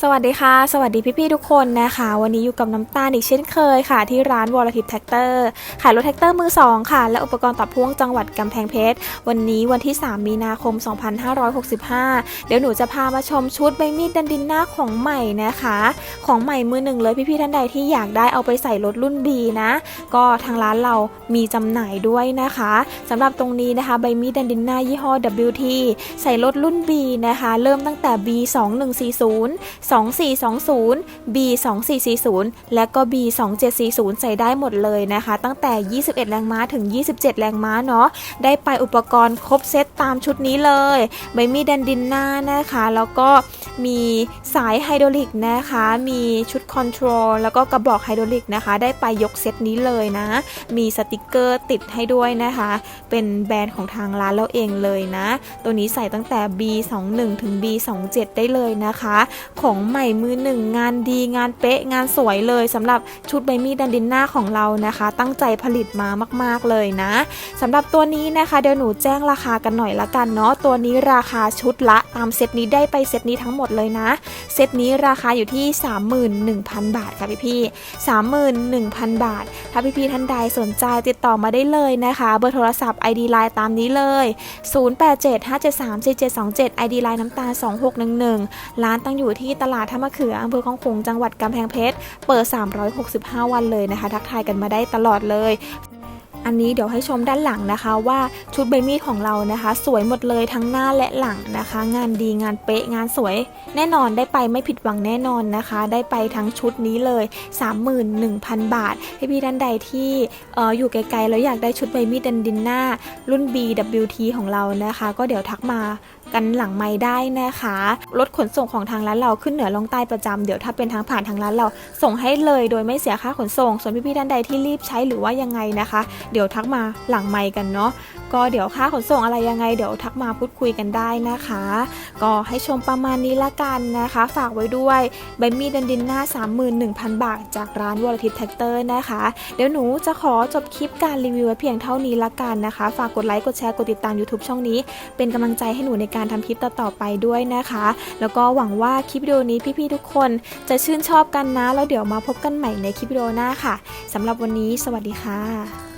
สวัสดีค่ะ สวัสดีพี่ๆทุกคนนะคะ วันนี้อยู่กับน้ำตาลอีกเช่นเคยค่ะ ที่ร้านวอลทิพแท็กเตอร์ขายรถแท็กเตอร์มือสองค่ะ และอุปกรณ์ตัดพ่วงจังหวัดกำแพงเพชร วันนี้วันที่ 3 มีนาคม 2565 เดี๋ยวหนูจะพามาชมชุดใบมีดดันดินหน้าของใหม่นะคะ ของใหม่มือหนึ่งเลยพี่ๆท่านใดที่อยากได้เอาไปใส่รถรุ่น B นะ ก็ทางร้านเรามีจำหน่ายด้วยนะคะสำหรับตรงนี้นะคะใบมีดดันดินหน้ายี่ห้อ WT ใส่รถรุ่น B นะคะ เริ่มตั้งแต่ B 2140 2420 B 2440และก็ B 2740ใส่ได้หมดเลยนะคะ ตั้งแต่ 21 แรงม้าถึง 27 แรงม้าเนาะได้ไปอุปกรณ์ครบเซตตามชุดนี้เลยใบมีดดันดินหน้านะคะ แล้วก็มีสายไฮดรอลิกนะคะ มีชุดคอนโทรลแล้วก็กระบอกไฮดรอลิกนะคะ ได้ไปยกเซตนี้เลยนะ มีสติกเกอร์ติดให้ด้วยนะคะ เป็นแบรนด์ของทางร้านเราเองเลยนะ ตัวนี้ใส่ตั้งแต่ B21 ถึง B27 ได้เลยนะคะ ของใหม่มือหนึ่งงานดีงานเป๊ะงานสวยเลยสำหรับชุดใบมีดดันดินหน้าของเรานะคะ ตั้งใจผลิตมามาก ๆเลยนะสำหรับตัวนี้นะคะเดี๋ยวหนูแจ้งราคากันหน่อยละกันเนาะตัวนี้ราคาชุดละตามเซตนี้ได้ไปเซตนี้ทั้งหมดเลยนะ เซตนี้ราคาอยู่ที่ 31,000 บาทค่ะพี่พี่31,000 บาท ถ้าพี่พี่ท่านใดสนใจติดต่อมาได้เลยนะคะ เบอร์โทรศัพท์ ID Line ตามนี้เลย 0875734727 ID Line น้ำตาล2611 ร้านตั้งอยู่ที่ตลาดท่ามะเขืออำเภอคลองขลุงจังหวัดกำแพงเพชร เปิด 365 วันเลยนะคะ ทักทายกันมาได้ตลอดเลย อันนี้เดี๋ยวให้ชมด้านหลังนะคะว่าชุดใบมีดของเรานะคะ สวยหมดเลยทั้งหน้าและหลังนะคะ งานดีงานเป๊ะงานสวย แน่นอนได้ไปไม่ผิดหวังแน่นอนนะคะ ได้ไปทั้งชุดนี้เลย 31,000 บาท ให้พี่ท่านใดที่อออยู่ไกลๆแล้วอยากได้ชุดใบมีดดันดินหน้า รุ่น BWT ของเรานะคะ ก็เดี๋ยวทักมา กันหลังไม้ได้นะคะรถขนส่งของทางร้านเราขึ้นเหนือลงใต้ประจำเดี๋ยวถ้าเป็นทางผ่านทางร้านเราส่งให้เลยโดยไม่เสียค่าขนส่ง ส่วนพี่ๆท่านใดที่รีบใช้หรือว่ายังไงนะคะ เดี๋ยวทักมาหลังไม้กันเนาะ ก็เดี๋ยวค่าขนส่งอะไรยังไงเดี๋ยวทักมาพูดคุยกันได้นะคะ ก็ให้ชมประมาณนี้ละกันนะคะ ฝากไว้ด้วยใบมีดดันดินหน้า 31,000 บาท จากร้านวอลทิตแท็กเตอร์นะคะ เดี๋ยวหนูจะขอจบคลิปการรีวิวไว้เพียงเท่านี้ละกันนะคะ ฝากกดไลค์กดแชร์กดติดตาม YouTube ช่องนี้ เป็นกำลังใจให้หนูในการทำคลิปต่อๆไปด้วยนะคะ แล้วก็หวังว่าคลิปวิดีโอนี้พี่ๆทุกคนจะชื่นชอบกันนะ แล้วเดี๋ยวมาพบกันใหม่ในคลิปวิดีโอหน้าค่ะสำหรับวันนี้ สวัสดีค่ะ